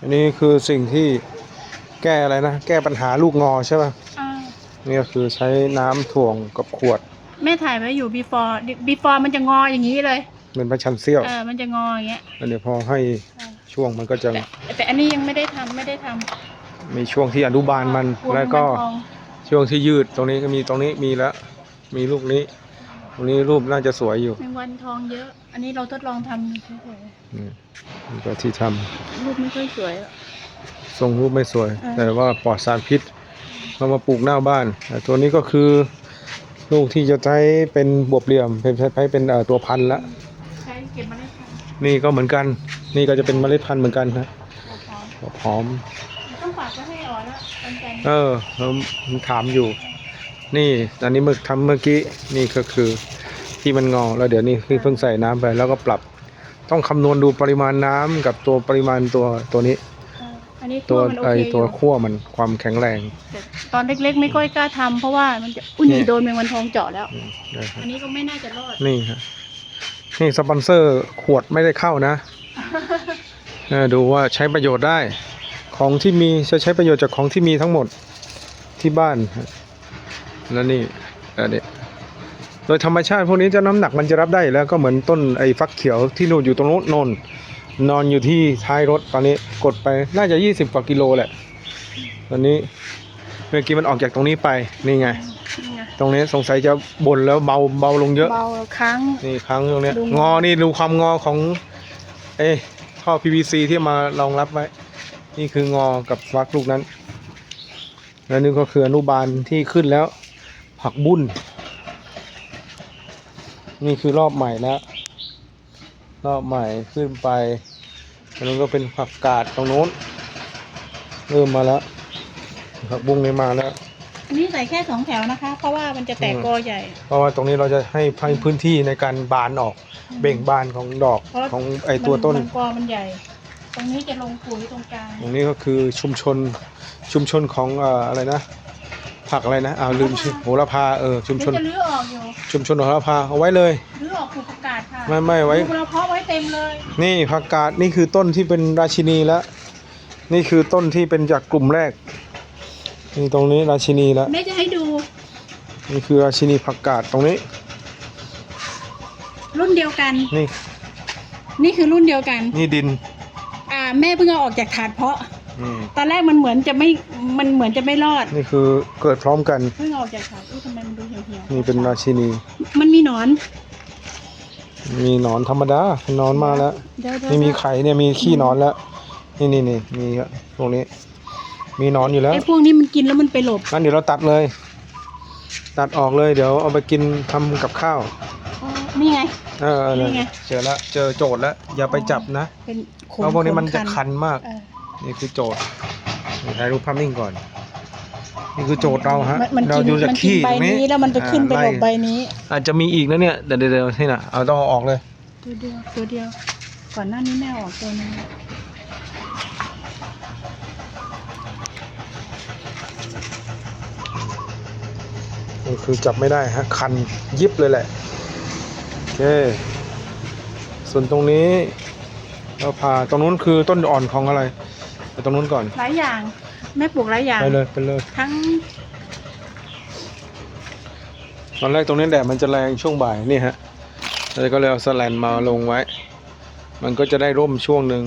อันนี้คือสิ่งที่แก้อะไรนะ แก้ปัญหาลูกงอใช่ป่ะอ่านี่ก็คือใช้น้ำถ่วงกับขวด แม่ถ่ายไว้อยู่ before before มันจะงออย่างนี้เลยเป็นประชันเซี่ยวเออมันจะงออย่างเงี้ยแล้วเดี๋ยวพอให้ช่วงมันก็จะแต่แต่อันนี้ยังไม่ได้ทำไม่ได้ทำมีช่วงที่อนุบาลมันกลัวแล้วก็ มันทอง ช่วงที่ยืดตรงนี้ก็มีตรงนี้มีแล้ว มีลูกนี้ ตรงนี้รูปน่าจะสวยอยู่แมงวันทองเยอะ อันนี้เราทดลองทำดูเฉยนี่นี่ก็ที่ทำๆรูปไม่ค่อยสวยหรอก ทรงรูปไม่สวยเออแต่ว่าปลอดสารพิษเรามาปลูกหน้าบ้านแต่ตัวนี้ก็คือ ลูกที่จะใช้เป็นบวบเหลี่ยมเป็นใช้เป็นเอ่อตัวพันธุ์ละใช้เก็บมาได้ทันนี่ก็เหมือนกัน นี่ก็จะเป็นเมล็ดพันธุ์เหมือนกันนะเราพร้อมหอม ต้องฝากไว้ให้อ่อนแล้วกันแกงเออผมถามอยู่ นี่ อันนี้เมื่อทำเมื่อกี้ นี่ก็คือ ที่มันงอ แล้วเดี๋ยวนี้คือเพิ่งใส่น้ำไป แล้วก็ปรับ ต้องคำนวณดูปริมาณน้ำกับตัวปริมาณตัวตัวนี้ อันนี้ตัตัววมันโอไอเคอตัวยู่ขั้วมันความแข็งแรงแต่ตอนเล็กๆ ไม่ค่อยกล้าทำเพราะว่ามันจะอุ้ยเนี่ยโดนแมงวันทองเจาะแล้วอืมนะครับอันนี้ก็ไม่น่าจะรอด นี่ฮะนี่สปอนเซอร์ขวดไม่ได้เข้านะเออดูว่าใช้ประโยชน์ได้ ของที่มีจะใช้ประโยชน์จากของที่มีทั้งหมดที่บ้านฮะแล้วนี่อันนี้ โดยธรรมชาติพวกนี้จะน้ำหนักมันจะรับได้อยู่แล้วก็เหมือนต้นไอ้ฟักเขียวที่นู่นอยู่ตรงโน้นนนนอนอยู่ที่ท้ายรถตอนนี้กดไปน่าจะ 20 กว่ากิโลแหละ ตอนนี้เมื่อกี้มันออกจากตรงนี้ไปนี่ไงนี่ไงตรงนี้สงสัยจะบ่นแล้วเบาเบาลงเยอะเบาครั้งนี่ครั้งตรงเนี้ยดูงอนี่ดูความงอของ เอ้ท่อ PVC ที่มารองรับไว้ นี่คืองอกับฟักลูกนั้น แล้วนี่ก็คืออนุบาลที่ขึ้นแล้วผักบุ้น นี่คือรอบใหม่แล้วรอบใหม่ขึ้นไปอันนู้นก็เป็นผักกาดตรงโน้น เริ่มมาแล้วผักบุ้งนี่มาแล้ว อันนี้ใส่แค่สองแถวนะคะ เพราะว่ามันจะแตกกอใหญ่ เพราะว่าตรงนี้เราจะให้ให้พื้นที่ในการบานออก เบ่งบานของดอกเพราะของไอตัวต้น มันกอมันใหญ่ ตรงนี้จะลงปุ๋ยตรงกลาง ตรงนี้ก็คือชุมชนชุมชนของเอ่ออะไรนะ ผักอะไรนะอ้าวลืมชื่อโหระพาเออชุมเดี๋ชยวนจะรื้อออกอยู่ชุมชนโหระพาเอาไว้เลย รื้อออกปลูกประกาศค่ะไม่ไม่ไว้ปลูกเราเพาะไว้เต็มเลยนี่ผักกาดนี่คือต้นที่เป็นราชินีแล้ว นี่คือต้นที่เป็นจากกลุ่มแรก นี่ตรงนี้ราชินีแล้ว แม่จะให้ดูนี่คือราชินีผักกาดตรงนี้ รุ่นเดียวกัน นี่นี่คือรุ่นเดียวกัน นี่ดิน อ่า แม่เพิ่งเอาออกจากถาดเพาะ อืมตอนแรกมันเหมือนจะไม่ มันเหมือนจะไม่รอด นี่คือเกิดพร้อมกัน เพิ่งเอาออกจากถาดอุ้ยทำไมมันดูเหี่ยวๆนี่เป็นราชินี มันมีหนอน มีหนอนธรรมดาหนอนมาแล้ว เดี๋ยวๆนี่มีไข่เนี่ยมีขี้หนอนแล้ว นี่นี่นี่มีครับตรงนี้ มีหนอนอยู่แล้ว ไอ้พวกนี้มันกินแล้วมันไปหลบงั้นเดี๋ยวเราตัดเลย ตัดออกเลยเดี๋ยวเอาไปกินทำกับข้าว อ๋อนี่ไง เออเออนี่ไง เจอแล้วเจอโจทย์แล้วอย่าไปจับนะเป็นขเพราะพวกนี้มันจะคันมาก เออ นี่คือโจทย์นี่ถ่ายรูปภาพนิ่งก่อน นี่คือโจทย์เราฮะมันมันเรากินดูจากมันกินขี้ใบตรงนี้แล้วมันไปขึ้นไปหลบใบอ่านี้ไล่อาจจะมีอีกนะเนี่ยเดี๋ยวเดี๋ยวเดี๋ยวนี่นะเอาต้องเอาออกเลย ตัวเดียวตัวเดียว ก่อนหน้านี้แม่เอาออกตัวหนึงนี่คือจับไม่ได้ฮะคันยิบเลยแหละโอเคส่วนตรงนี้เราพาตรงนู้นคือต้นอ่อนของอะไร ไปตรงนู้นก่อน หลายอย่าง แม่ปลูกหลายอย่าง ไปเลยไปเลย ทั้งตอนแรกตรงนี้แดดมันจะแรงช่วงบ่ายนี่ฮะแล้วก็เลยเอาสแลนมาลงไว้ มันก็จะได้ร่มช่วงหนึ่ง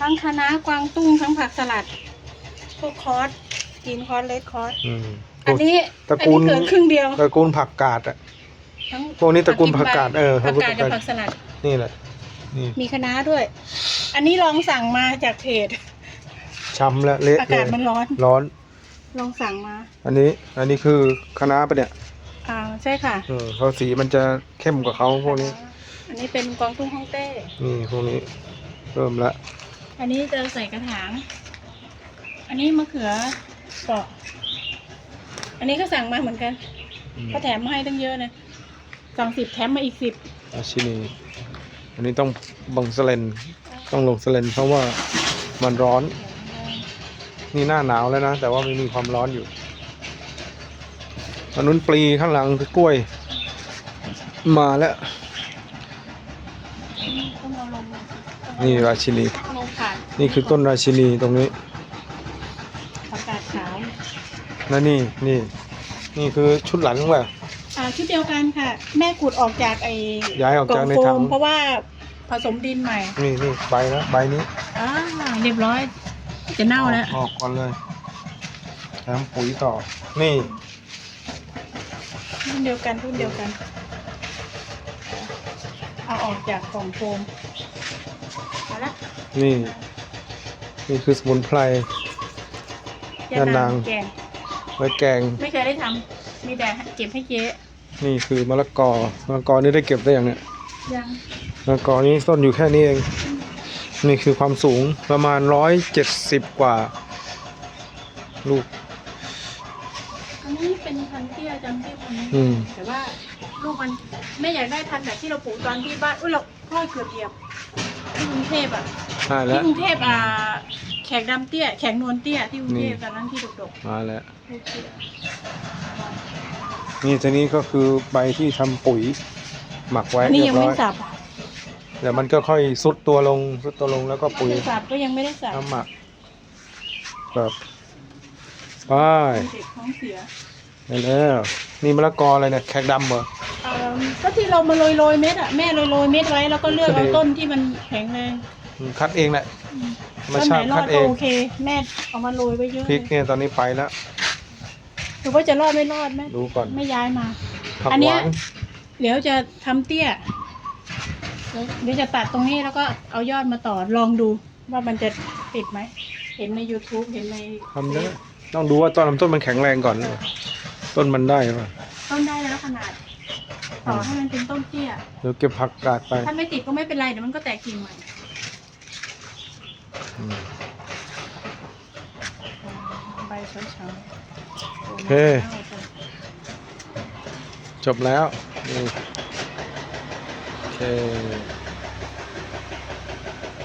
ทั้งคะน้ากวางตุ้งทั้งผักสลัดพวกคอสกินคอสเลดคอสอืมอันนี้ตระกูลอันนี้เกิดครึ่งเดียวตระกูลผักกาดอะทั้งพวกนี้ตระกูลผักกาดเออผักกาดตกัระบกูลผักกาดผักสลัดนี่แหละนี่มีคะน้าด้วย อันนี้ลองสั่งมาจากเพจ ช้ำและเละอาเลกาศยมันร้อน ร้อน ลองสั่งมาอันนี้ อันนี้คือคะน้าปะเนี่ยอ่าใช่ค่ะ เออเพราะสีมันจะเข้มกว่าเขาพวกนี้ อันนี้เป็นกวางตุ้งฮ่องเต้ นี่พวกนี้ เริ่มละอันนี้จะใส่กระถาง อันนี้มะเขือเปราะ อันนี้ก็สั่งมาเหมือนกันอืมเขาแถมมาให้ตั้งเยอะนะสั่งสิบแถมมาอีกสิบอาชินีอันนี้ต้องบังสเลนต้องลงสเลนเพราะว่ามันร้อน นี่หน้าหนาวแล้วนะ แต่ว่ามันมีความร้อนอยู่อันนู้นปลีข้างหลังคือกล้วย มาแล้วต้องเอาลงมาเอนี่ราชินีลงผ่านนี่คือต้นราชินีตรงนี้ผักกาดขาวแล้วนี่นี่ นี่คือชุดหลังว่ะอ่าชุดเดียวกันค่ะ แม่ขุดออกจากไอ้ย้ายออกจากในล่งโฟถังมเพราะว่าผสมดินใหม่ นี่นี่ใบนะใบนี้อ่าเรียบร้อย จะเน่าแล้ว ออกก่อนเลยแถมปุ๋ยต่อ นี่ รุ่นเดียวกันรุ่นเดียวกัน เอาออกจากกล่องโฟมเอาละนี่ นี่คือสมุนไพรย่านาง แกงไว้แกง ไม่เคยได้ทำมีแต่เก็บให้เจ๊นี่คือมะละกอ มะละกอนี่ได้เก็บได้อย่างเนี้ยยังมะละกอนี้ต้นอยู่แค่นี้เอง นี่คือความสูงประมาณร้อยเจ็ดสิบกว่า ลูก อันนี้เป็นพันธุ์เตี้ยจำที่พันธุ์นี้อืม แต่ว่าลูกมันแม่อยากได้พันธุ์แบบที่เราปลูกตอนที่บ้านอุ้ยเราพ่อยเกือบเหยียบที่กรุงเทพอะมาแล้ที่วกรุงเทพอ่าแขกดำเตี้ยแขกนวลเตี้ยที่กรุงเทพตอนนั้นที่ดกมาแล้ว ๆลูกเตี้ยนี่ทีนี้ก็คือใบที่ทำปุ๋ย หมักไว้อันนี้เรียยังบร้ไม่อยสับอะ เดี๋ยวมันก็ค่อยซุดตัวลงซุดตัวลงแล้วก็ปุ๋ยสับก็ยังไม่ได้สับน้ำหมักแบบไปเด็กท้องเสียไปแล้วนี่มะละกออะไรเนี่ยแขกดำเหรอเอ่อก็ที่เรามาโรยโรยๆเม็ดอะแม่โรยโรยๆเม็ดไว้แล้วก็เลือกเอาโอเคต้นที่มันแข็งแรงอืมคัดเองแหละธรรมต้นไหนชาติรอคัดดเอก็งโอเค แม่เอามาโรยไว้เยอะพริกเนี่ยตอนนี้ไปแล้ว หรือว่าจะรอดไม่รอดแม่ดูก่อนไม่ย้ายมา ผักอันหเนี้ย วานเดี๋ยวจะทำเตี้ยแล้ว เดี๋ยวจะตัดตรงนี้แล้วก็เอายอดมาต่อลองดูว่ามันจะติดไหม เห็นใน YouTube เห็นในทำได้ต้องดูว่าต้นลำต้นมันแข็งแรงก่อนนะต้นมันได้ป่ะต้นได้แล้วขนาด ต่อให้มันเป็นต้นเตี้ยเดี๋ยวเก็บผักกาดไป ถ้าไม่ติดก็ไม่เป็นไรเดี๋ยวมันก็แตกกิ่งใหม่อืมใบเช้าๆโอเคจบแล้ว นี่โอเค